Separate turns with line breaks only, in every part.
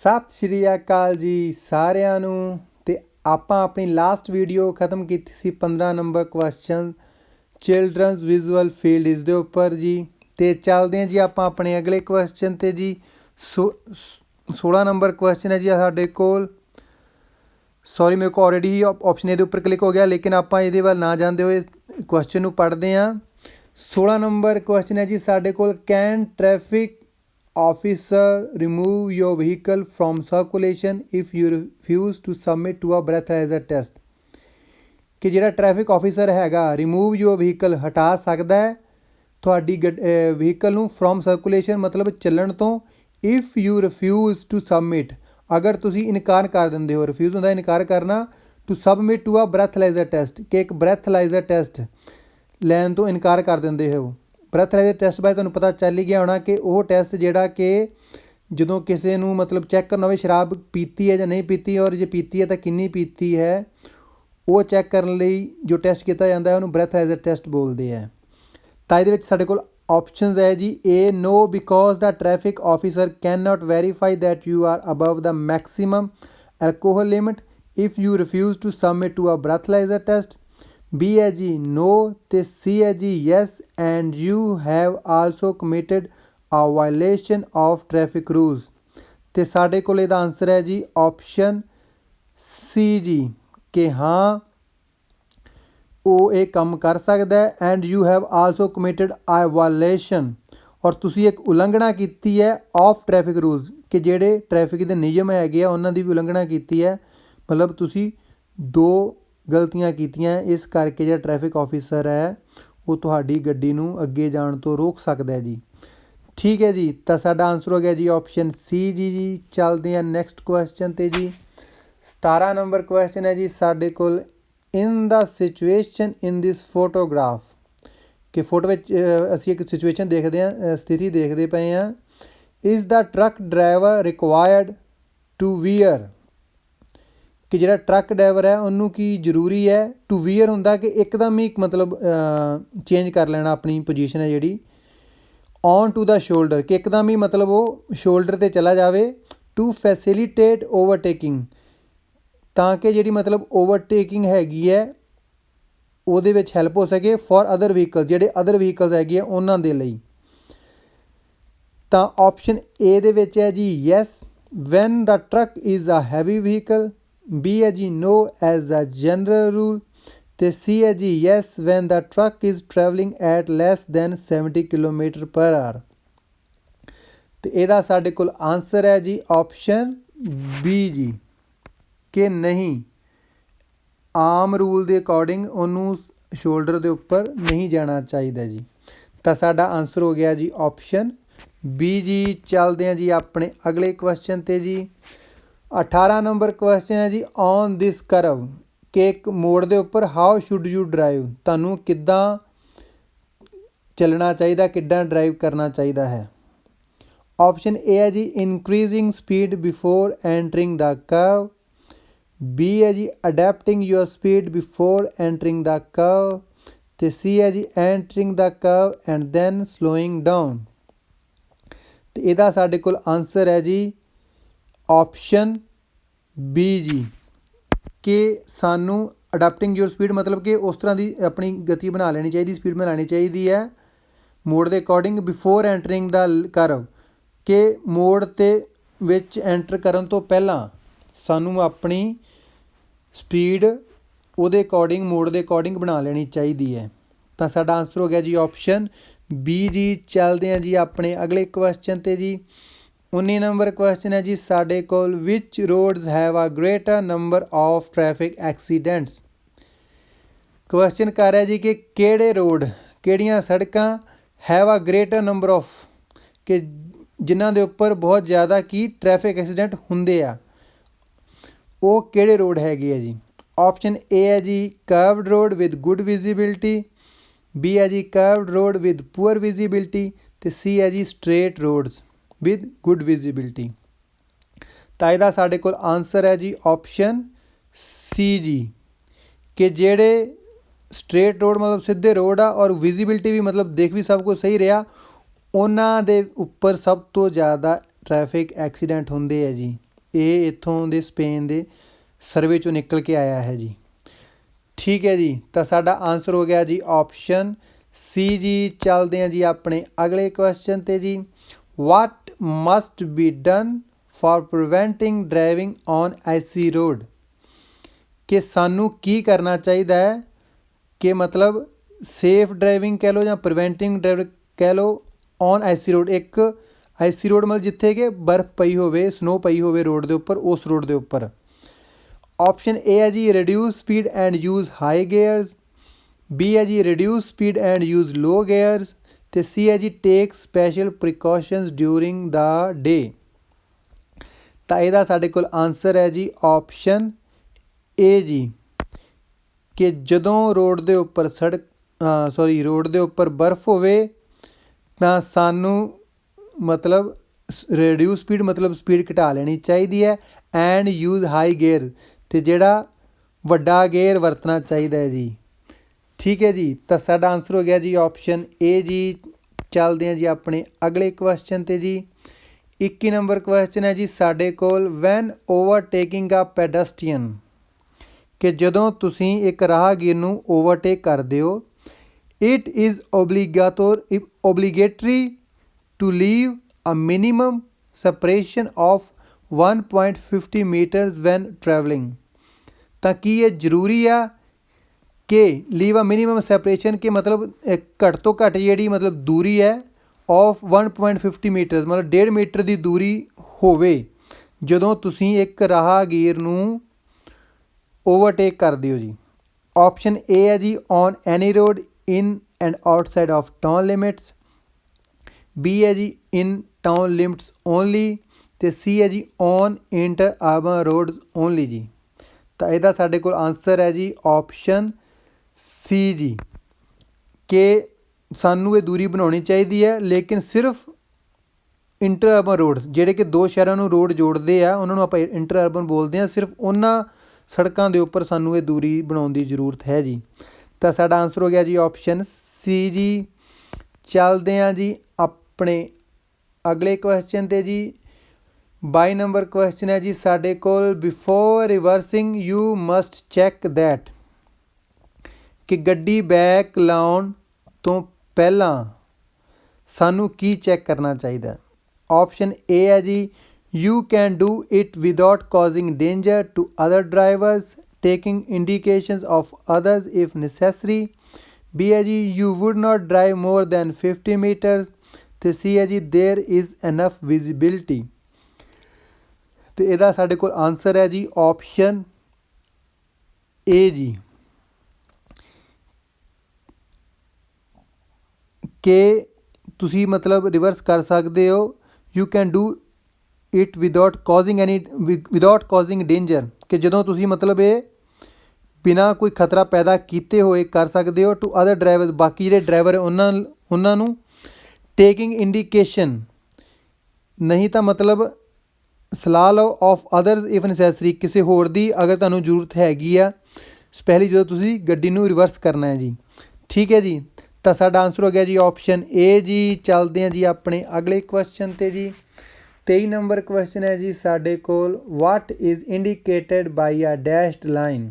ਸਤਿ ਸ਼੍ਰੀ ਅਕਾਲ ਜੀ ਸਾਰਿਆਂ ਨੂੰ ਤੇ ਆਪਾਂ ਆਪਣੀ ਲਾਸਟ ਵੀਡੀਓ ਖਤਮ ਕੀਤੀ ਸੀ 15 number question children's visual field ਇਸ ਦੇ ਉੱਪਰ ਜੀ ਤੇ ਚੱਲਦੇ ਹਾਂ ਜੀ ਆਪਾਂ ਆਪਣੇ ਅਗਲੇ ਕੁਐਸਚਨ ਤੇ ਜੀ। ਸੋ- ਸ- 16 ਨੰਬਰ ਕੁਐਸਚਨ ਹੈ ਜੀ ਸਾਡੇ ਕੋਲ। ਸੌਰੀ ਮੇਰੇ ਕੋ ਆਲਰੇਡੀ ਹੀ ਆਪਸ਼ਨ ਇਹਦੇ ਉੱਪਰ ਕਲਿੱਕ ਹੋ ਗਿਆ, ਲੇਕਿਨ ਆਪਾਂ ਇਹਦੇ ਵੱਲ ਨਾ ਜਾਂਦੇ ਹੋਏ ਕੁਐਸਚਨ ਨੂੰ ਪੜ੍ਹਦੇ ਹਾਂ। 16 ਨੰਬਰ ਕੁਐਸਚਨ ਹੈ ਜੀ ਸਾਡੇ ਕੋਲ can traffic officer, remove your vehicle from circulation if you refuse to submit to a breathalyzer test. ਕਿ ਜਿਹੜਾ ਟ੍ਰੈਫਿਕ ਆਫੀਸਰ ਹੈਗਾ ਰਿਮੂਵ ਯੂਰ ਵਹੀਕਲ ਹਟਾ ਸਕਦਾ ਹੈ। ਤੁਹਾਡੀ ਵਹੀਕਲ ਨੂੰ ਫਰੋਮ ਸਰਕੂਲੇਸ਼ਨ ਮਤਲਬ ਚੱਲਣ ਤੋਂ if you refuse to submit ਅਗਰ ਤੁਸੀਂ ਇਨਕਾਰ ਕਰ ਦਿੰਦੇ ਹੋ ਰਿਫਿਊਜ਼ ਹੁੰਦਾ ਇਨਕਾਰ ਕਰਨਾ to submit to a breathalyser test ਕਿ ਇੱਕ ਬ੍ਰੈਥਲਾਈਜ਼ਰ ਟੈਸਟ ਲੈਣ ਤੋਂ ਇਨਕਾਰ ਕਰ ਦਿੰਦੇ ਹੋ। ਬ੍ਰੈਥਲਾਈਜ਼ਰ ਟੈਸਟ ਬਾਰੇ ਤੁਹਾਨੂੰ ਪਤਾ ਚੱਲ ਹੀ ਗਿਆ ਹੋਣਾ ਕਿ ਉਹ ਟੈਸਟ ਜਿਹੜਾ ਕਿ ਜਦੋਂ ਕਿਸੇ ਨੂੰ ਮਤਲਬ ਚੈੱਕ ਕਰਨਾ ਹੋਵੇ ਸ਼ਰਾਬ ਪੀਤੀ ਹੈ ਜਾਂ ਨਹੀਂ ਪੀਤੀ, ਔਰ ਜੇ ਪੀਤੀ ਹੈ ਤਾਂ ਕਿੰਨੀ ਪੀਤੀ ਹੈ, ਉਹ ਚੈੱਕ ਕਰਨ ਲਈ ਜੋ ਟੈਸਟ ਕੀਤਾ ਜਾਂਦਾ ਹੈ, ਉਹਨੂੰ ਬ੍ਰੈਥਲਾਈਜ਼ਰ ਟੈਸਟ ਬੋਲਦੇ ਆ ਤਾਂ ਇਹਦੇ ਵਿੱਚ ਸਾਡੇ ਕੋਲ ਆਪਸ਼ਨਸ ਹੈ ਜੀ, A, no, because the traffic officer cannot verify that you are above the maximum alcohol limit. If you refuse to submit to a breathalyzer test B ਹੈ ਜੀ ਨੋ ਤੇ ਸੀ ਹੈ ਜੀ yes and you have also committed a violation of traffic rules ਤੇ ਸਾਡੇ ਕੋਲ ਇਹਦਾ answer ਹੈ ਜੀ ਆਪਸ਼ਨ ਸੀ ਜੀ, ਕਿ ਹਾਂ, ਉਹ ਇਹ ਕੰਮ ਕਰ ਸਕਦਾ ਹੈ and you have also committed a violation ਔਰ ਤੁਸੀਂ ਇੱਕ ਉਲੰਘਣਾ ਕੀਤੀ ਹੈ ਆਫ ਟ੍ਰੈਫਿਕ ਰੂਲਸ ਕਿ ਜਿਹੜੇ ਟ੍ਰੈਫਿਕ ਦੇ ਨਿਯਮ ਹੈਗੇ ਆ, ਉਹਨਾਂ ਦੀ ਵੀ ਉਲੰਘਣਾ ਕੀਤੀ ਹੈ। ਮਤਲਬ ਤੁਸੀਂ ਦੋ ਗਲਤੀਆਂ ਕੀਤੀਆਂ। ਇਸ ਕਰਕੇ ਜਿਹੜਾ ਟ੍ਰੈਫਿਕ ਆਫੀਸਰ ਹੈ, ਉਹ ਤੁਹਾਡੀ ਗੱਡੀ ਨੂੰ ਅੱਗੇ ਜਾਣ ਤੋਂ ਰੋਕ ਸਕਦਾ ਹੈ ਜੀ। ਠੀਕ ਹੈ ਜੀ, ਤਾਂ ਸਾਡਾ ਆਨਸਰ ਹੋ ਗਿਆ ਜੀ ਆਪਸ਼ਨ ਸੀ ਜੀ ਜੀ। ਚੱਲਦੇ ਹਾਂ ਨੈਕਸਟ ਕੁਐਸਚਨ ਤੇ ਜੀ। 17 ਨੰਬਰ ਕੁਐਸਚਨ ਹੈ ਜੀ, ਸਾਡੇ ਕੋਲ in the situation in this photograph ਕਿ ਫੋਟੋ ਵਿੱਚ ਅਸੀਂ ਇੱਕ ਸਿਚੁਏਸ਼ਨ ਦੇਖਦੇ ਹਾਂ ਸਥਿਤੀ ਦੇਖਦੇ ਪਏ ਹਾਂ। Is the truck driver required to wear ਕਿ ਜਿਹੜਾ ਟਰੱਕ ਡਰਾਈਵਰ ਹੈ, ਉਹਨੂੰ ਕੀ ਜ਼ਰੂਰੀ ਹੈ ਟੂ ਵੀਅਰ ਹੁੰਦਾ ਕਿ ਇੱਕਦਮ ਹੀ ਮਤਲਬ ਚੇਂਜ ਕਰ ਲੈਣਾ ਆਪਣੀ ਪੋਜੀਸ਼ਨ ਹੈ ਜਿਹੜੀ ਔਨ ਟੂ ਦਾ ਸ਼ੋਲਡਰ ਕਿ ਇੱਕਦਮ ਹੀ ਮਤਲਬ ਉਹ ਸ਼ੋਲਡਰ ਤੇ ਚਲਾ ਜਾਵੇ ਟੂ ਫੈਸਿਲਿਟੇਟ ਓਵਰਟੇਕਿੰਗ ਤਾਂ ਕਿ ਜਿਹੜੀ ਮਤਲਬ ਓਵਰਟੇਕਿੰਗ ਹੈਗੀ ਹੈ, ਉਹਦੇ ਵਿੱਚ ਹੈਲਪ ਹੋ ਸਕੇ ਫॉर ਅਦਰ ਵਹੀਕਲ ਜਿਹੜੇ ਅਦਰ ਵਹੀਕਲਸ ਹੈਗੇ ਆ ਉਹਨਾਂ ਦੇ ਲਈ। ਤਾਂ ਆਪਸ਼ਨ ਏ ਦੇ ਵਿੱਚ ਹੈ ਜੀ yes when the truck is a heavy vehicle B ਹੈ ਜੀ no as a general rule ਤੇ C ਹੈ ਜੀ yes when the truck is travelling at less than 70 kilometres per hour ਤੇ ਇਹਦਾ ਸਾਡੇ ਕੋਲ ਆਨਸਰ ਹੈ ਜੀ ਆਪਸ਼ਨ ਬੀ ਜੀ। ਕਿ ਨਹੀਂ, ਆਮ ਰੂਲ ਦੇ ਅਕੋਰਡਿੰਗ ਉਹਨੂੰ ਸ਼ੋਲਡਰ ਦੇ ਉੱਪਰ ਨਹੀਂ ਜਾਣਾ ਚਾਹੀਦਾ ਜੀ। ਤਾਂ ਸਾਡਾ ਆਨਸਰ ਹੋ ਗਿਆ ਜੀ ਆਪਸ਼ਨ ਬੀ ਜੀ। ਚੱਲਦੇ ਹਾਂ ਜੀ ਆਪਣੇ ਅਗਲੇ ਕੁਐਸਚਨ ਤੇ ਜੀ। 18 ਨੰਬਰ ਕੁਐਸਚਨ ਹੈ ਜੀ ਔਨ ਦਿਸ ਕਰਵ ਕਿ ਇੱਕ ਮੋੜ ਦੇ ਉੱਪਰ ਹਾਊ ਸ਼ੁੱਡ ਯੂ ਡਰਾਈਵ ਤੁਹਾਨੂੰ ਕਿੱਦਾਂ ਚੱਲਣਾ ਚਾਹੀਦਾ, ਕਿੱਦਾਂ ਡਰਾਈਵ ਕਰਨਾ ਚਾਹੀਦਾ ਹੈ? ਆਪਸ਼ਨ ਏ ਹੈ ਜੀ increasing speed before entering the curve B ਹੈ ਜੀ adapting your speed before entering the curve ਤੇ ਸੀ ਹੈ ਜੀ entering the curve and then slowing down ਤੇ ਇਹਦਾ ਸਾਡੇ ਕੋਲ ਆਨਸਰ ਹੈ ਜੀ ਆਪਸ਼ਨ ਬੀ ਜੀ। ਕਿ ਸਾਨੂੰ ਅਡਾਪਟਿੰਗ ਯੂਰ ਸਪੀਡ ਮਤਲਬ ਕਿ ਉਸ ਤਰ੍ਹਾਂ ਦੀ ਆਪਣੀ ਗਤੀ ਬਣਾ ਲੈਣੀ ਚਾਹੀਦੀ ਸਪੀਡ ਬਣਾਉਣੀ ਚਾਹੀਦੀ ਹੈ। ਮੋਡ ਦੇ according before entering the curve ਕਿ ਮੋਡ ਤੇ ਵਿੱਚ ਐਂਟਰ ਕਰਨ ਤੋਂ ਪਹਿਲਾਂ ਸਾਨੂੰ ਆਪਣੀ ਸਪੀਡ ਉਹਦੇ ਅਕੋਰਡਿੰਗ ਮੋਡ ਦੇ ਅਕੋਰਡਿੰਗ ਬਣਾ ਲੈਣੀ ਚਾਹੀਦੀ ਹੈ। ਤਾਂ ਸਾਡਾ ਆਨਸਰ ਹੋ ਗਿਆ ਜੀ ਆਪਸ਼ਨ ਬੀ ਜੀ। ਚੱਲਦੇ ਹਾਂ ਜੀ ਆਪਣੇ ਅਗਲੇ ਕੁਐਸਚਨ ਤੇ ਜੀ। 19 ਨੰਬਰ ਕੁਐਸਚਨ ਹੈ ਜੀ, ਸਾਡੇ ਕੋਲ ਵਿਚ roads have a greater number of traffic accidents question ਕਰ ਰਿਹਾ ਜੀ ਕਿ ਕਿਹੜੇ ਰੋਡ ਕਿਹੜੀਆਂ ਸੜਕਾਂ have a greater number of ਕਿ ਜਿਨ੍ਹਾਂ ਦੇ ਉੱਪਰ ਬਹੁਤ ਜ਼ਿਆਦਾ ਕੀ ਟ੍ਰੈਫਿਕ ਐਕਸੀਡੈਂਟ ਹੁੰਦੇ ਆ? ਉਹ ਕਿਹੜੇ ਰੋਡ ਹੈਗੇ ਆ ਜੀ? ਆਪਸ਼ਨ ਏ ਹੈ ਜੀ curved road with good visibility B ਹੈ ਜੀ curved road with poor visibility ਤੇ ਸੀ ਹੈ ਜੀ straight roads with good visibility ਤਾਂ ਇਹਦਾ ਸਾਡੇ ਕੋਲ ਆਨਸਰ ਹੈ ਜੀ ਆਪਸ਼ਨ ਸੀ ਜੀ, ਕਿ ਜਿਹੜੇ ਸਟ੍ਰੇਟ ਰੋਡ ਮਤਲਬ ਸਿੱਧੇ ਰੋਡ ਆ ਔਰ ਵਿਜ਼ਿਬਿਲਟੀ ਵੀ ਮਤਲਬ ਦੇਖ ਵੀ ਸਭ ਕੁਝ ਸਹੀ ਰਿਹਾ, ਉਹਨਾਂ ਦੇ ਉੱਪਰ ਸਭ ਤੋਂ ਜ਼ਿਆਦਾ ਟ੍ਰੈਫਿਕ ਐਕਸੀਡੈਂਟ ਹੁੰਦੇ ਆ ਜੀ। ਇਹ ਇੱਥੋਂ ਦੇ ਸਪੇਨ ਦੇ ਸਰਵੇ ਚੋਂ ਨਿਕਲ ਕੇ ਆਇਆ ਹੈ ਜੀ। ਠੀਕ ਹੈ ਜੀ, ਤਾਂ ਸਾਡਾ ਆਨਸਰ ਹੋ ਗਿਆ ਜੀ ਆਪਸ਼ਨ ਸੀ ਜੀ। ਚੱਲਦੇ ਹਾਂ ਜੀ ਆਪਣੇ ਅਗਲੇ ਕੁਐਸਚਨ ਤੇ ਜੀ। What must be done for preventing driving on icy road ਕਿ ਸਾਨੂੰ ਕੀ ਕਰਨਾ ਚਾਹੀਦਾ ਹੈ? ਕਿ ਮਤਲਬ ਸੇਫ ਡਰਾਈਵਿੰਗ ਕਹਿ ਲਓ ਜਾਂ ਪ੍ਰੀਵੈਂਟਿੰਗ ਡਰਾਈਵ ਕਹਿ ਲਓ ਔਨ ਐਸੀ ਰੋਡ ਇੱਕ ਐਸੀ ਰੋਡ ਮਤਲਬ ਜਿੱਥੇ ਕਿ ਬਰਫ਼ ਪਈ ਹੋਵੇ ਸਨੋ ਪਈ ਹੋਵੇ ਰੋਡ ਦੇ ਉੱਪਰ, ਉਸ ਰੋਡ ਦੇ ਉੱਪਰ। ਆਪਸ਼ਨ ਏ ਹੈ ਜੀ reduce speed and use high gears B ਹੈ ਜੀ reduce speed and use low gears ਤੇ ਸੀ ਹੈ ਜੀ take special precautions during the day ਤਾਂ ਇਹਦਾ ਸਾਡੇ ਕੋਲ ਆਨਸਰ ਹੈ ਜੀ ਆਪਸ਼ਨ ਏ ਜੀ, ਕਿ ਜਦੋਂ ਰੋਡ ਦੇ ਉੱਪਰ ਸੜਕ ਸੌਰੀ ਰੋਡ ਦੇ ਉੱਪਰ ਬਰਫ਼ ਹੋਵੇ, ਤਾਂ ਸਾਨੂੰ ਮਤਲਬ ਰਿਡਿਊਸ ਸਪੀਡ ਮਤਲਬ ਸਪੀਡ ਘਟਾ ਲੈਣੀ ਚਾਹੀਦੀ ਹੈ ਐਂਡ ਯੂਜ਼ ਹਾਈ ਗੇਅਰ ਤੇ ਜਿਹੜਾ ਵੱਡਾ ਗੇਅਰ ਵਰਤਣਾ ਚਾਹੀਦਾ ਹੈ ਜੀ। ਠੀਕ ਹੈ ਜੀ, ਤਾਂ ਸਾਡਾ ਆਨਸਰ ਹੋ ਗਿਆ ਜੀ ਆਪਸ਼ਨ ਏ ਜੀ। ਚੱਲਦੇ ਹਾਂ ਜੀ ਆਪਣੇ ਅਗਲੇ ਕੁਐਸਚਨ ਤੇ ਜੀ। 21 ਨੰਬਰ ਕੁਐਸਚਨ ਹੈ ਜੀ ਸਾਡੇ ਕੋਲ ਵੈਨ ਓਵਰਟੇਕਿੰਗ ਅ ਪੈਡਸਟੀਅਨ ਕਿ ਜਦੋਂ ਤੁਸੀਂ ਇੱਕ ਰਾਹਗੀਰ ਨੂੰ ਓਵਰਟੇਕ ਕਰਦੇ ਹੋ it is obligatory obligatory to leave a minimum separation of 1.50 meters when travelling ਤਾਂ ਕੀ ਇਹ ਜ਼ਰੂਰੀ ਆ? ਕਿ ਲੀਵ ਅ ਮਿਨੀਮਮ ਸੈਪਰੇਸ਼ਨ ਕਿ ਮਤਲਬ ਘੱਟ ਤੋਂ ਘੱਟ ਜਿਹੜੀ ਮਤਲਬ ਦੂਰੀ ਹੈ ਆਫ 1.50 ਮੀਟਰ ਮਤਲਬ 1.5 ਮੀਟਰ ਦੀ ਦੂਰੀ ਹੋਵੇ, ਜਦੋਂ ਤੁਸੀਂ ਇੱਕ ਰਾਹਗੀਰ ਨੂੰ ਓਵਰਟੇਕ ਕਰਦੇ ਹੋ ਜੀ। ਆਪਸ਼ਨ ਏ ਹੈ ਜੀ on any road in and outside of town limits B ਹੈ ਜੀ ਇਨ ਟਾਊਨ ਲਿਮਿਟਸ ਓਨਲੀ ਤੇ ਸੀ ਹੈ ਜੀ on interurban roads only ਜੀ। ਤਾਂ ਇਹਦਾ ਸਾਡੇ ਕੋਲ ਆਨਸਰ ਹੈ ਜੀ ਆਪਸ਼ਨ ਸੀ ਜੀ, ਕਿ ਸਾਨੂੰ ਇਹ ਦੂਰੀ ਬਣਾਉਣੀ ਚਾਹੀਦੀ ਹੈ, ਲੇਕਿਨ ਸਿਰਫ ਇੰਟਰ ਅਰਬਨ ਰੋਡ ਜਿਹੜੇ ਕਿ ਦੋ ਸ਼ਹਿਰਾਂ ਨੂੰ ਰੋਡ ਜੋੜਦੇ ਆ, ਉਹਨਾਂ ਨੂੰ ਆਪਾਂ ਇੰਟਰ ਅਰਬਨ ਬੋਲਦੇ ਆ ਸਿਰਫ ਉਹਨਾਂ ਸੜਕਾਂ ਦੇ ਉੱਪਰ ਸਾਨੂੰ ਇਹ ਦੂਰੀ ਬਣਾਉਣ ਦੀ ਜ਼ਰੂਰਤ ਹੈ ਜੀ। ਤਾਂ ਸਾਡਾ ਆਨਸਰ ਹੋ ਗਿਆ ਜੀ ਆਪਸ਼ਨ ਸੀ ਜੀ। ਚੱਲਦੇ ਆ ਜੀ ਆਪਣੇ ਅਗਲੇ ਕੁਐਸਚਨ ਤੇ ਜੀ। 22 ਨੰਬਰ ਕੁਐਸਚਨ ਹੈ ਜੀ ਸਾਡੇ ਕੋਲ before reversing you must check that ਕਿ ਗੱਡੀ ਬੈਕ ਲਾਉਣ ਤੋਂ ਪਹਿਲਾਂ ਸਾਨੂੰ ਕੀ ਚੈੱਕ ਕਰਨਾ ਚਾਹੀਦਾ ਆਪਸ਼ਨ ਏ ਹੈ ਜੀ you can do it without causing danger to other drivers taking indications of others if necessary B ਹੈ ਜੀ you would not drive more than 50 meters ਤੇ ਸੀ ਹੈ ਜੀ देयर इज ਇਨਫ ਵਿਜ਼ਿਬਿਲਟੀ ਤੇ ਇਹਦਾ ਸਾਡੇ ਕੋਲ ਆਨਸਰ ਹੈ ਜੀ ਆਪਸ਼ਨ ਏ ਜੀ ਕਿ ਤੁਸੀਂ ਮਤਲਬ ਰਿਵਰਸ ਕਰ ਸਕਦੇ ਹੋ। You can do it without causing any without causing danger ਕਿ ਜਦੋਂ ਤੁਸੀਂ ਮਤਲਬ ਇਹ ਬਿਨਾ ਕੋਈ ਖਤਰਾ ਪੈਦਾ ਕੀਤੇ ਹੋਏ ਕਰ ਸਕਦੇ ਹੋ ਟੂ ਅਦਰ ਡਰਾਈਵਰ ਬਾਕੀ ਜਿਹੜੇ ਡਰਾਈਵਰ ਉਹਨਾਂ ਉਹਨਾਂ ਨੂੰ ਟੇਕਿੰਗ ਇੰਡੀਕੇਸ਼ਨ ਨਹੀਂ ਤਾਂ ਮਤਲਬ ਸਲਾਹ ਲਓ ਆਫ ਅਦਰਸ ਇਫ ਨੈਸੈਸਰੀ ਕਿਸੇ ਹੋਰ ਦੀ ਅਗਰ ਤੁਹਾਨੂੰ ਜ਼ਰੂਰਤ ਹੈਗੀ ਆ। ਸਪੈਸ਼ਲੀ ਜਦੋਂ ਤੁਸੀਂ ਗੱਡੀ ਨੂੰ ਰਿਵਰਸ ਕਰਨਾ ਹੈ ਜੀ। ਠੀਕ ਹੈ ਜੀ। ਤਾਂ ਸਾਡਾ ਆਨਸਰ ਹੋ ਗਿਆ ਜੀ ਆਪਸ਼ਨ ਏ ਜੀ। ਚੱਲਦੇ ਹਾਂ ਜੀ ਆਪਣੇ ਅਗਲੇ ਕੁਐਸਚਨ ਤੇ ਜੀ। 23 ਨੰਬਰ ਕੁਐਸਚਨ ਹੈ ਜੀ ਸਾਡੇ ਕੋਲ what is indicated by a dashed line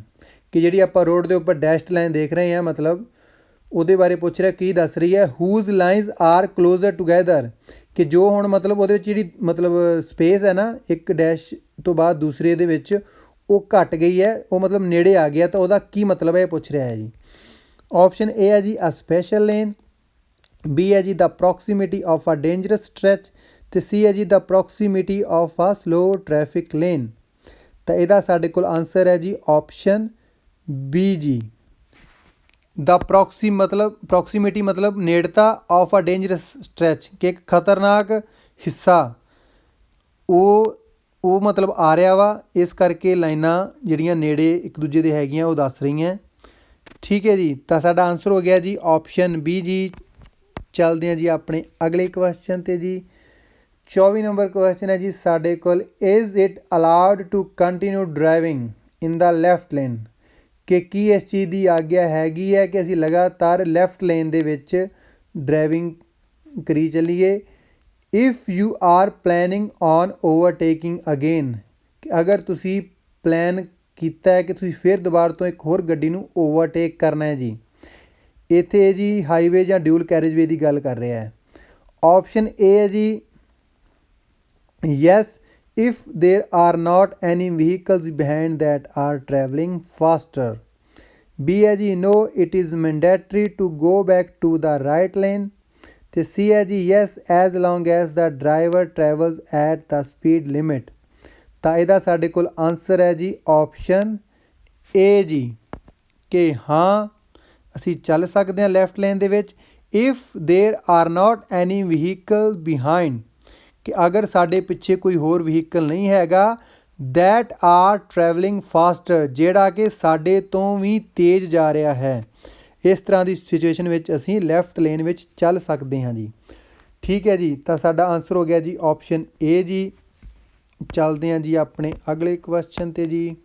ਕਿ ਜਿਹੜੀ ਆਪਾਂ ਰੋਡ ਦੇ ਉੱਪਰ ਡੈਸ਼ਡ ਲਾਈਨ ਦੇਖ ਰਹੇ ਹਾਂ, ਮਤਲਬ ਉਹਦੇ ਬਾਰੇ ਪੁੱਛ ਰਿਹਾ, ਕੀ ਦੱਸ ਰਹੀ ਹੈ? Whose lines are closer together ਕਿ ਜੋ ਹੁਣ ਮਤਲਬ ਉਹਦੇ ਵਿੱਚ ਜਿਹੜੀ ਮਤਲਬ ਸਪੇਸ ਹੈ ਨਾ, ਇੱਕ ਡੈਸ਼ ਤੋਂ ਬਾਅਦ ਦੂਸਰੇ ਦੇ ਵਿੱਚ, ਉਹ ਘਟ ਗਈ ਹੈ, ਉਹ ਮਤਲਬ ਨੇੜੇ ਆ ਗਿਆ, ਤਾਂ ਉਹਦਾ ਕੀ ਮਤਲਬ ਹੈ ਇਹ ਪੁੱਛ ਰਿਹਾ ਹੈ ਜੀ। ਆਪਸ਼ਨ ਏ ਹੈ ਜੀ ਅ ਸਪੈਸ਼ਲ ਲੇਨ ਬੀ ਹੈ ਜੀ the proximity of a dangerous stretch ਤੇ ਸੀ ਹੈ ਜੀ the proximity of a slow traffic lane ਤਾਂ ਇਹਦਾ ਸਾਡੇ ਕੋਲ ਆਨਸਰ ਹੈ ਜੀ ਆਪਸ਼ਨ ਬੀ ਜੀ। ਦਾ ਪ੍ਰੋਕਸੀ ਮਤਲਬ ਪ੍ਰੋਕਸੀਮਿਟੀ ਮਤਲਬ ਨੇੜਤਾ ਆਫ ਅ ਡੇਂਜਰਸ ਸਟ੍ਰੈਚ ਕਿ ਇੱਕ ਖਤਰਨਾਕ ਹਿੱਸਾ। ਉਹ ਉਹ ਮਤਲਬ ਆ ਰਿਹਾ ਵਾ, ਇਸ ਕਰਕੇ ਲਾਈਨਾਂ ਜਿਹੜੀਆਂ ਨੇੜੇ ਇੱਕ ਦੂਜੇ ਦੇ ਹੈਗੀਆਂ, ਉਹ ਦੱਸ ਰਹੀਆਂ। ਠੀਕ ਹੈ ਜੀ, ਤਾਂ ਸਾਡਾ ਆਨਸਰ ਹੋ ਗਿਆ ਜੀ ਆਪਸ਼ਨ ਬੀ ਜੀ। ਚੱਲਦੇ ਹਾਂ ਜੀ ਆਪਣੇ ਅਗਲੇ ਕੁਐਸਚਨ ਤੇ ਜੀ। 24 ਨੰਬਰ ਕੁਐਸਚਨ ਹੈ ਜੀ, ਸਾਡੇ ਕੋਲ is it allowed to continue driving in the left lane ਕਿ ਕੀ ਇਸ ਚੀਜ਼ ਦੀ ਆਗਿਆ ਹੈਗੀ ਹੈ ਕਿ ਅਸੀਂ ਲਗਾਤਾਰ ਲੈਫਟ ਲੇਨ ਦੇ ਵਿੱਚ ਡਰਾਈਵਿੰਗ ਕਰੀ ਚੱਲੀਏ? If you are planning on overtaking again ਕਿ ਅਗਰ ਤੁਸੀਂ ਪਲਾਨ ਕੀਤਾ ਹੈ ਕਿ ਤੁਸੀਂ ਫਿਰ ਦੁਬਾਰਾ ਤੋਂ ਇੱਕ ਹੋਰ ਗੱਡੀ ਨੂੰ ਓਵਰਟੇਕ ਕਰਨਾ ਹੈ ਜੀ ਇੱਥੇ ਜੀ ਹਾਈਵੇ ਜਾਂ ਡਿਊਲ ਕੈਰੇਜਵੇ ਦੀ ਗੱਲ ਕਰ ਰਿਹਾ ਹੈ ਆਪਸ਼ਨ ਏ ਹੈ ਜੀ yes if there are not any vehicles behind that are traveling faster b ਹੈ ਜੀ no it is mandatory to go back to the right lane ਤੇ c ਹੈ ਜੀ yes as long as the driver travels at the speed limit ਤਾਂ ਇਹਦਾ ਸਾਡੇ ਕੋਲ answer ਹੈ ਜੀ ਆਪਸ਼ਨ ਏ ਜੀ ਕਿ ਹਾਂ ਅਸੀਂ ਚੱਲ ਸਕਦੇ ਹਾਂ ਲੈਫਟ ਲੇਨ ਦੇ ਵਿੱਚ if there are not any vehicle behind ਕਿ ਅਗਰ ਸਾਡੇ ਪਿੱਛੇ ਕੋਈ ਹੋਰ ਵਹੀਕਲ ਨਹੀਂ ਹੈਗਾ that ਆਰ ਟਰੈਵਲਿੰਗ ਫਾਸਟਰ ਜਿਹੜਾ ਕਿ ਸਾਡੇ ਤੋਂ ਵੀ ਤੇਜ਼ ਜਾ ਰਿਹਾ ਹੈ ਇਸ ਤਰ੍ਹਾਂ ਦੀ ਸਿਚੁਏਸ਼ਨ ਵਿੱਚ ਅਸੀਂ ਲੈਫਟ ਲੇਨ ਵਿੱਚ ਚੱਲ ਸਕਦੇ ਹਾਂ ਜੀ ਠੀਕ ਹੈ ਜੀ ਤਾਂ ਸਾਡਾ ਆਨਸਰ ਹੋ ਗਿਆ ਜੀ ਆਪਸ਼ਨ ਏ ਜੀ ਚੱਲਦੇ ਹਾਂ ਜੀ ਆਪਣੇ ਅਗਲੇ ਕੁਐਸਚਨ ਤੇ ਜੀ।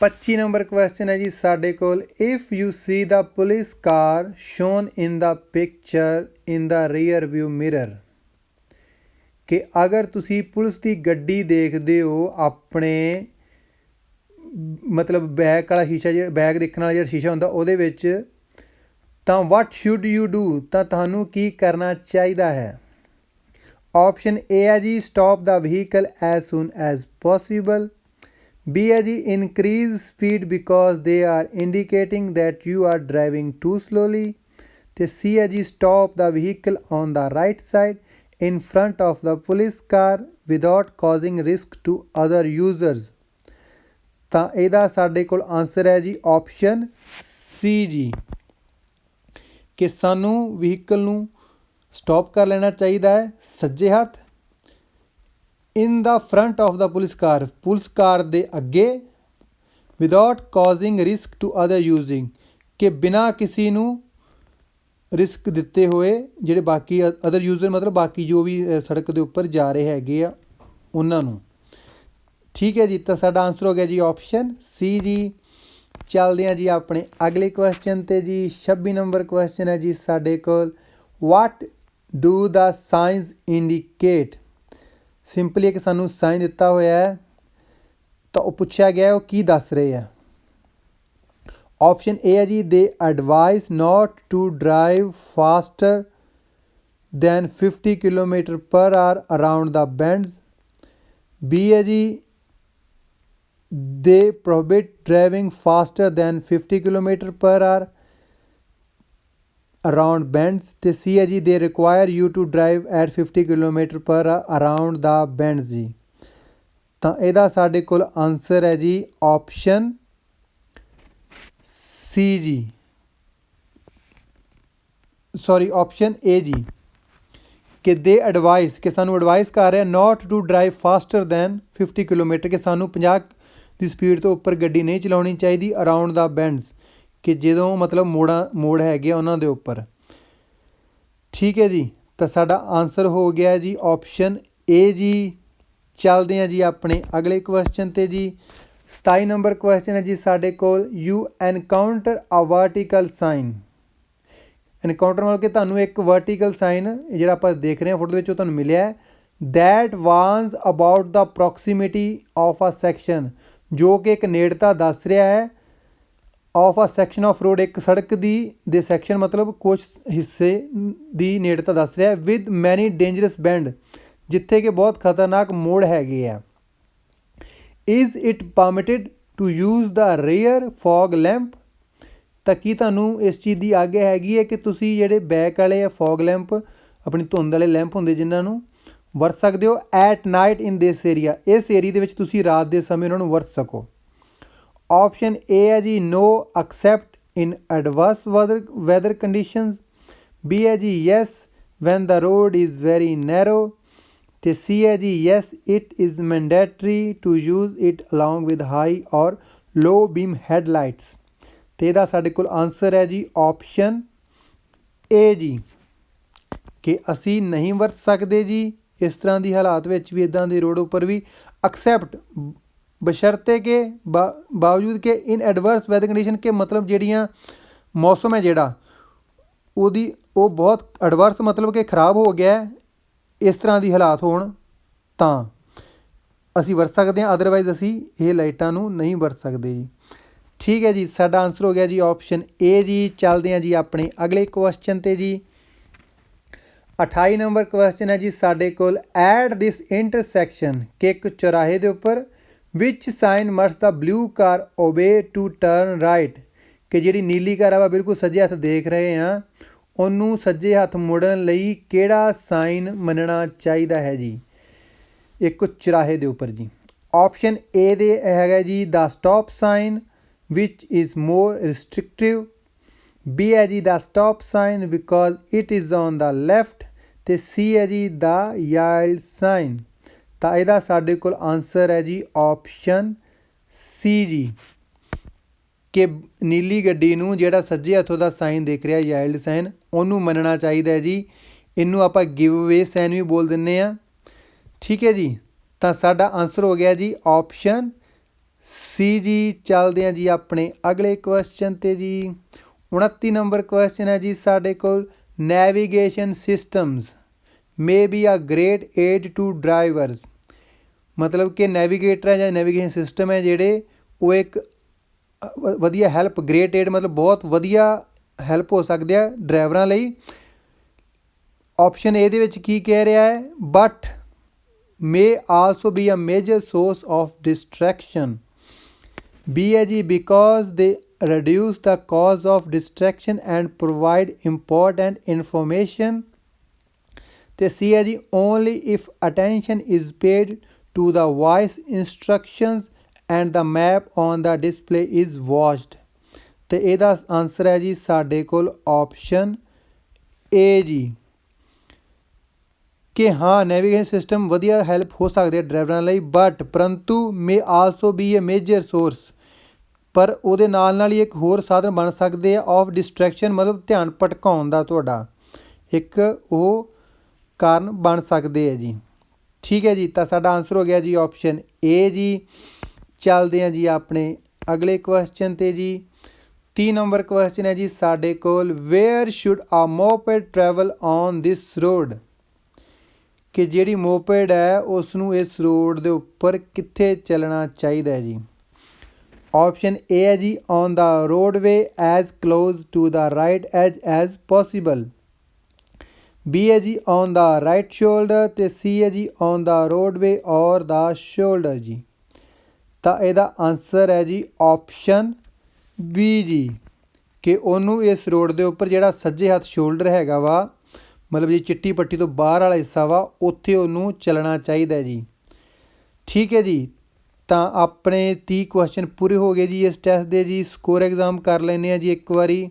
25 ਨੰਬਰ ਕੁਐਸਚਨ ਹੈ ਜੀ ਸਾਡੇ ਕੋਲ। If you see the police car shown in the picture in the rear view mirror ਕਿ ਅਗਰ ਤੁਸੀਂ ਪੁਲਿਸ ਦੀ ਗੱਡੀ ਦੇਖਦੇ ਹੋ ਆਪਣੇ, ਮਤਲਬ ਬੈਕ ਵਾਲਾ ਸ਼ੀਸ਼ਾ ਜਿਹੜਾ, ਬੈਕ ਦੇਖਣ ਵਾਲਾ ਜਿਹੜਾ ਸ਼ੀਸ਼ਾ ਹੁੰਦਾ ਉਹਦੇ ਵਿੱਚ, ਤਾਂ ਵਾਟ ਸ਼ੁੱਡ ਯੂ ਡੂ ਤਾਂ ਤੁਹਾਨੂੰ ਕੀ ਕਰਨਾ ਚਾਹੀਦਾ ਹੈ? ਆਪਸ਼ਨ A ਹੈ ਜੀ stop the vehicle as soon as possible B ਹੈ ਜੀ increase speed because they are indicating that you are driving too slowly ਤੇ C ਹੈ ਜੀ stop the vehicle on the right side in front of the police car without causing risk to other users ਤਾਂ ਇਹਦਾ ਸਾਡੇ ਕੋਲ answer ਹੈ ਜੀ option ਸੀ ਜੀ ਕਿ ਸਾਨੂੰ ਵਹੀਕਲ ਨੂੰ ਸਟਾਪ ਕਰ ਲੈਣਾ ਚਾਹੀਦਾ ਹੈ, ਸੱਜੇ ਹੱਥ। In the front of the police car police car ਦੇ ਅੱਗੇ without causing risk to other using ਕਿ ਬਿਨਾ ਕਿਸੇ ਨੂੰ ਰਿਸਕ ਦਿੱਤੇ ਹੋਏ, ਜਿਹੜੇ ਬਾਕੀ ਅਦਰ ਯੂਜ਼ਰ ਮਤਲਬ ਬਾਕੀ ਜੋ ਵੀ ਸੜਕ ਦੇ ਉੱਪਰ ਜਾ ਰਹੇ ਹੈਗੇ ਆ, ਉਹਨਾਂ ਨੂੰ। ਠੀਕ ਹੈ ਜੀ, ਤਾਂ ਸਾਡਾ ਆਨਸਰ ਹੋ ਗਿਆ ਜੀ ਆਪਸ਼ਨ ਸੀ ਜੀ। ਚੱਲਦੇ ਹਾਂ ਜੀ ਆਪਣੇ ਅਗਲੇ ਕੁਐਸਚਨ ਤੇ ਜੀ 26 ਨੰਬਰ ਕੁਐਸਚਨ ਹੈ ਜੀ ਸਾਡੇ ਕੋਲ। What do the signs indicate simply ਇੱਕ ਸਾਨੂੰ ਸਾਈਨ ਦਿੱਤਾ ਹੋਇਆ ਹੈ। ਤਾਂ ਉਹ ਪੁੱਛਿਆ ਗਿਆ ਉਹ ਕੀ ਦੱਸ ਰਹੇ ਆ ਆਪਸ਼ਨ ਏ ਹੈ ਜੀ they advise not to drive faster than 50 kilometres per hour around the bends B ਹੈ ਜੀ they prohibit driving faster than 50 kilometres per hour around bends ਤੇ ਸੀ ਹੈ ਜੀ they require you to drive at 50 kilometres per around the bends ਜੀ ਤਾਂ ਇਹਦਾ ਸਾਡੇ ਕੋਲ ਆਨਸਰ ਹੈ ਜੀ ਆਪਸ਼ਨ ਸੀ ਜੀ ਸੌਰੀ ਆਪਸ਼ਨ ਏ ਜੀ ਕਿ ਦੇ ਐਡਵਾਈਸ ਕਿ ਸਾਨੂੰ ਐਡਵਾਈਸ ਕਰ ਰਿਹਾ not to drive faster than 50 kilometres ਕਿ ਸਾਨੂੰ 50 ਦੀ ਸਪੀਡ ਤੋਂ ਉੱਪਰ ਗੱਡੀ ਨਹੀਂ ਚਲਾਉਣੀ ਚਾਹੀਦੀ ਅਰਾਊਂਡ ਦਾ ਬੈਂਡਸ ਕਿ ਜਦੋਂ ਮਤਲਬ ਮੋੜਾਂ, ਮੋੜ ਹੈਗੇ ਆ ਉਹਨਾਂ ਦੇ ਉੱਪਰ। ਠੀਕ ਹੈ ਜੀ? ਤਾਂ ਸਾਡਾ ਆਨਸਰ ਹੋ ਗਿਆ ਜੀ ਆਪਸ਼ਨ ਏ ਜੀ। ਚੱਲਦੇ ਹਾਂ ਜੀ ਆਪਣੇ ਅਗਲੇ ਕੁਐਸਚਨ ਤੇ ਜੀ। 27 ਨੰਬਰ ਕੁਐਸਚਨ ਹੈ ਜੀ ਸਾਡੇ ਕੋਲ you encounter a vertical sign encounter ਮਤਲਬ ਕਿ ਤੁਹਾਨੂੰ ਇੱਕ ਵਰਟੀਕਲ ਸਾਈਨ ਜਿਹੜਾ ਆਪਾਂ ਦੇਖ ਰਹੇ ਹਾਂ ਫੋਟੋ ਦੇ ਵਿੱਚ ਉਹ ਤੁਹਾਨੂੰ ਮਿਲਿਆ ਹੈ। That warns about the proximity of a section, ਜੋ ਕਿ ਇੱਕ ਨੇੜਤਾ ਦੱਸ ਰਿਹਾ ਹੈ। Of a section of road ਇੱਕ ਸੜਕ ਦੀ, ਦੇ ਸੈਕਸ਼ਨ ਮਤਲਬ ਕੁਝ ਹਿੱਸੇ ਦੀ ਨੇੜਤਾ ਦੱਸ ਰਿਹਾ ਹੈ ਵਿਦ ਮੈਨੀ ਡੇਂਜਰਸ ਬੈਂਡ ਜਿੱਥੇ ਕਿ ਬਹੁਤ ਖਤਰਨਾਕ ਮੋੜ ਹੈਗੇ ਆ। Is it permitted to use the rear fog lamp ਤਾਂ ਕੀ ਤੁਹਾਨੂੰ ਇਸ ਚੀਜ਼ ਦੀ ਆਗਿਆ ਹੈਗੀ ਹੈ ਕਿ ਤੁਸੀਂ ਜਿਹੜੇ ਬੈਕ ਵਾਲੇ ਆ ਫੌਗ ਲੈਂਪ ਆਪਣੀ ਧੁੰਦ ਵਾਲੇ ਲੈਂਪ ਹੁੰਦੇ ਜਿਨ੍ਹਾਂ ਨੂੰ ਵਰਤ ਸਕਦੇ ਹੋ at night in this area ਇਸ ਏਰੀਆ ਦੇ ਵਿੱਚ ਤੁਸੀਂ ਰਾਤ ਦੇ ਸਮੇਂ ਉਹਨਾਂ ਨੂੰ ਵਰਤ ਸਕੋ। ਆਪਸ਼ਨ ਏ ਹੈ ਜੀ no except in adverse weather conditions B ਹੈ ਜੀ yes when the road is very narrow ਤੇ ਸੀ ਹੈ ਜੀ yes it is mandatory to use it along with high or low beam headlights ਤੇ ਇਹਦਾ ਸਾਡੇ ਕੋਲ ਆਨਸਰ ਹੈ ਜੀ ਆਪਸ਼ਨ ਏ ਜੀ। ਕਿ ਅਸੀਂ ਨਹੀਂ ਵਰਤ ਸਕਦੇ ਜੀ, ਇਸ ਤਰ੍ਹਾਂ ਦੀ ਹਾਲਾਤ ਵਿੱਚ ਵੀ ਇਦਾਂ ਦੇ ਰੋਡ ਉੱਪਰ ਵੀ ਐਕਸੈਪਟ ਬਸ਼ਰਤੇ ਕਿ ਬਾਵਜੂਦ ਕਿ ਇਨ ਐਡਵਰਸ ਵੈਦਰ ਕੰਡੀਸ਼ਨ ਕਿ ਮਤਲਬ ਜਿਹੜੀਆਂ ਮੌਸਮ ਹੈ ਜਿਹੜਾ ਉਹਦੀ ਉਹ ਬਹੁਤ ਐਡਵਰਸ ਮਤਲਬ ਕਿ ਖਰਾਬ ਹੋ ਗਿਆ ਇਸ ਤਰ੍ਹਾਂ ਦੀ ਹਾਲਾਤ ਹੋਣ ਤਾਂ ਅਸੀਂ ਵਰਤ ਸਕਦੇ ਹਾਂ ਅਦਰਵਾਈਜ਼ ਅਸੀਂ ਇਹ ਲਾਈਟਾਂ ਨੂੰ ਨਹੀਂ ਵਰਤ ਸਕਦੇ ਜੀ ਠੀਕ ਹੈ ਜੀ ਸਾਡਾ ਆਨਸਰ ਹੋ ਗਿਆ ਜੀ ਆਪਸ਼ਨ ਏ ਜੀ ਚੱਲਦੇ ਹਾਂ ਜੀ ਆਪਣੇ ਅਗਲੇ ਕੁਐਸਚਨ ਤੇ ਜੀ 28 ਨੰਬਰ ਕੁਐਸਚਨ ਹੈ ਜੀ ਸਾਡੇ ਕੋਲ ਐਟ ਦਿਸ ਇੰਟਰਸੈਕਸ਼ਨ ਕਿ ਇੱਕ ਚੌਰਾਹੇ ਦੇ ਉੱਪਰ which sign ਮਰਸ the blue car obey to turn right ਕਿ ਜਿਹੜੀ ਨੀਲੀ ਕਾਰ ਆ ਵਾ ਬਿਲਕੁਲ ਸੱਜੇ ਹੱਥ ਦੇਖ ਰਹੇ ਆ ਉਹਨੂੰ ਸੱਜੇ ਹੱਥ ਮੁੜਨ ਲਈ ਕਿਹੜਾ ਸਾਈਨ ਮੰਨਣਾ ਚਾਹੀਦਾ ਹੈ ਜੀ? ਇੱਕ ਚੁਰਾਹੇ ਦੇ ਉੱਪਰ ਜੀ। ਆਪਸ਼ਨ ਏ ਦੇ ਹੈਗਾ ਜੀ the stop sign which is more restrictive B ਹੈ ਜੀ the stop sign because it is on the left ਤੇ ਸੀ ਹੈ ਜੀ ਦਾ ਯਾਈਲਡ ਸਾਈਨ ਤਾਂ ਇਹਦਾ ਸਾਡੇ ਕੋਲ ਆਨਸਰ ਹੈ ਜੀ ਆਪਸ਼ਨ ਸੀ ਜੀ। ਕਿ ਨੀਲੀ ਗੱਡੀ ਨੂੰ ਜਿਹੜਾ ਸੱਜੇ ਹੱਥੋਂ ਦਾ ਸਾਈਨ ਦੇਖ ਰਿਹਾ ਯਾਈਲਡ ਸਾਈਨ ਉਹਨੂੰ ਮੰਨਣਾ ਚਾਹੀਦਾ ਹੈ ਜੀ। ਇਹਨੂੰ ਆਪਾਂ ਗਿਵ ਅਵੇ ਸਾਈਨ ਵੀ ਬੋਲ ਦਿੰਨੇ ਆ ਠੀਕ ਹੈ ਜੀ? ਤਾਂ ਸਾਡਾ ਆਨਸਰ ਹੋ ਗਿਆ ਜੀ ਆਪਸ਼ਨ ਸੀ ਜੀ। ਚੱਲਦੇ ਆ ਜੀ ਆਪਣੇ ਅਗਲੇ ਕੁਐਸਚਨ ਤੇ ਜੀ। 29 ਨੰਬਰ ਕੁਐਸਚਨ ਹੈ ਜੀ ਸਾਡੇ ਕੋਲ navigation systems may be a great aid to drivers ਮਤਲਬ ਕਿ ਨੈਵੀਗੇਟਰ ਹੈ ਜਾਂ ਨੈਵੀਗੇਸ਼ਨ ਸਿਸਟਮ ਹੈ ਜਿਹੜੇ ਉਹ ਇੱਕ ਅ, ਵ- ਵਧੀਆ ਹੈਲਪ ਗ੍ਰੇਟ ਏਡ ਮਤਲਬ ਬਹੁਤ ਵਧੀਆ ਹੈਲਪ ਹੋ ਸਕਦੇ ਆ ਡਰਾਈਵਰਾਂ ਲਈ ਆਪਸ਼ਨ ਏ ਦੇ ਵਿੱਚ ਕੀ ਕਹਿ ਰਿਹਾ ਹੈ but may also be a major source of distraction. B ਹੈ ਜੀ because they reduce the cause of distraction and provide important information. ਤੇ C ਹੈ ਜੀ only if attention is paid to the voice instructions and the map on the display is watched. ਤੇ ਇਹਦਾ answer ਹੈ ਜੀ ਸਾਡੇ ਕੋਲ ਆਪਸ਼ਨ ਏ ਜੀ। ਕਿ ਹਾਂ ਨੈਵੀਗੇਸ਼ਨ ਸਿਸਟਮ ਵਧੀਆ ਹੈਲਪ ਹੋ ਸਕਦੇ ਆ ਡਰਾਈਵਰਾਂ ਲਈ ਬਟ ਪਰੰਤੂ may also be a major source ਪਰ ਉਹਦੇ ਨਾਲ ਨਾਲ ਹੀ ਇੱਕ ਹੋਰ ਸਾਧਨ ਬਣ ਸਕਦੇ ਆ ਆਫ ਡਿਸਟਰੈਕਸ਼ਨ ਮਤਲਬ ਧਿਆਨ ਭਟਕਾਉਣ ਦਾ ਤੁਹਾਡਾ। ਇੱਕ ਉਹ ਕਾਰਨ ਬਣ ਸਕਦੇ ਆ ਜੀ। ਠੀਕ ਹੈ ਜੀ, ਤਾਂ ਸਾਡਾ ਆਨਸਰ ਹੋ ਗਿਆ ਜੀ ਆਪਸ਼ਨ ਏ ਜੀ। ਚੱਲਦੇ ਹਾਂ ਜੀ ਆਪਣੇ ਅਗਲੇ ਕੁਐਸਚਨ ਤੇ ਜੀ। 30 ਨੰਬਰ ਕੁਐਸਚਨ ਹੈ ਜੀ ਸਾਡੇ ਕੋਲ where should a moped travel on this road ਕਿ ਜਿਹੜੀ ਮੋਪੇਡ ਹੈ ਉਸ ਨੂੰ ਇਸ ਰੋਡ ਦੇ ਉੱਪਰ ਕਿੱਥੇ ਚੱਲਣਾ ਚਾਹੀਦਾ ਹੈ ਜੀ। ਆਪਸ਼ਨ ਏ ਹੈ ਜੀ on the roadway as close to the right edge as possible B ਹੈ ਜੀ ਔਨ ਦਾ ਰਾਈਟ ਸ਼ੋਲਡਰ ਤੇ ਸੀ ਹੈ ਜੀ ਔਨ ਦਾ ਰੋਡਵੇ ਔਰ ਦਾ ਸ਼ੋਲਡਰ ਜੀ। ਤਾਂ ਇਹਦਾ ਆਨਸਰ ਹੈ ਜੀ ਆਪਸ਼ਨ ਬੀ ਜੀ। ਕਿ ਉਹਨੂੰ ਇਸ ਰੋਡ ਦੇ ਉੱਪਰ ਜਿਹੜਾ ਸੱਜੇ ਹੱਥ ਸ਼ੋਲਡਰ ਹੈਗਾ ਵਾ, ਮਤਲਬ ਜੀ ਚਿੱਟੀ ਪੱਟੀ ਤੋਂ ਬਾਹਰ ਵਾਲਾ ਹਿੱਸਾ ਵਾ, ਉੱਥੇ ਉਹਨੂੰ ਚੱਲਣਾ ਚਾਹੀਦਾ ਜੀ। ਠੀਕ ਹੈ ਜੀ। ਤਾਂ ਆਪਣੇ 30 ਕੁਐਸਚਨ ਪੂਰੇ ਹੋ ਗਏ ਜੀ ਇਸ ਟੈਸਟ ਦੇ ਜੀ। ਸਕੋਰ ਐਗਜ਼ਾਮ ਕਰ ਲੈਨੇ ਆ ਜੀ ਇੱਕ ਵਾਰੀ।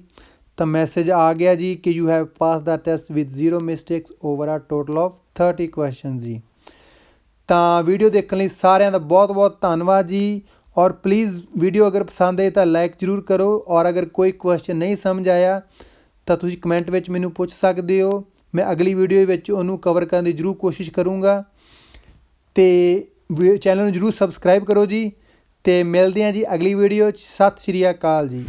ਤਾਂ ਮੈਸੇਜ ਆ ਗਿਆ ਜੀ ਕਿ you have pass the test with zero mistakes over a total of 30 questions ਜੀ। ਤਾਂ ਵੀਡੀਓ ਦੇਖਣ ਲਈ ਸਾਰਿਆਂ ਦਾ ਬਹੁਤ ਬਹੁਤ ਧੰਨਵਾਦ ਜੀ। ਔਰ ਪਲੀਜ਼ ਵੀਡੀਓ ਅਗਰ ਪਸੰਦ ਆਏ ਤਾਂ ਲਾਈਕ ਜ਼ਰੂਰ ਕਰੋ। ਔਰ ਅਗਰ ਕੋਈ ਕੁਐਸਚਨ ਨਹੀਂ ਸਮਝ ਆਇਆ ਤਾਂ ਤੁਸੀਂ ਕਮੈਂਟ ਵਿੱਚ ਮੈਨੂੰ ਪੁੱਛ ਸਕਦੇ ਹੋ। ਮੈਂ ਅਗਲੀ ਵੀਡੀਓ ਵਿੱਚ ਉਹਨੂੰ ਕਵਰ ਕਰਨ ਦੀ ਜ਼ਰੂਰ ਕੋਸ਼ਿਸ਼ ਕਰੂੰਗਾ। ਤੇ ਚੈਨਲ ਨੂੰ ਜ਼ਰੂਰ ਸਬਸਕ੍ਰਾਈਬ ਕਰੋ ਜੀ। ਤੇ ਮਿਲਦੇ ਹਾਂ ਜੀ ਅਗਲੀ ਵੀਡੀਓ 'ਚ। ਸਤਿ ਸ਼੍ਰੀ ਅਕਾਲ ਜੀ।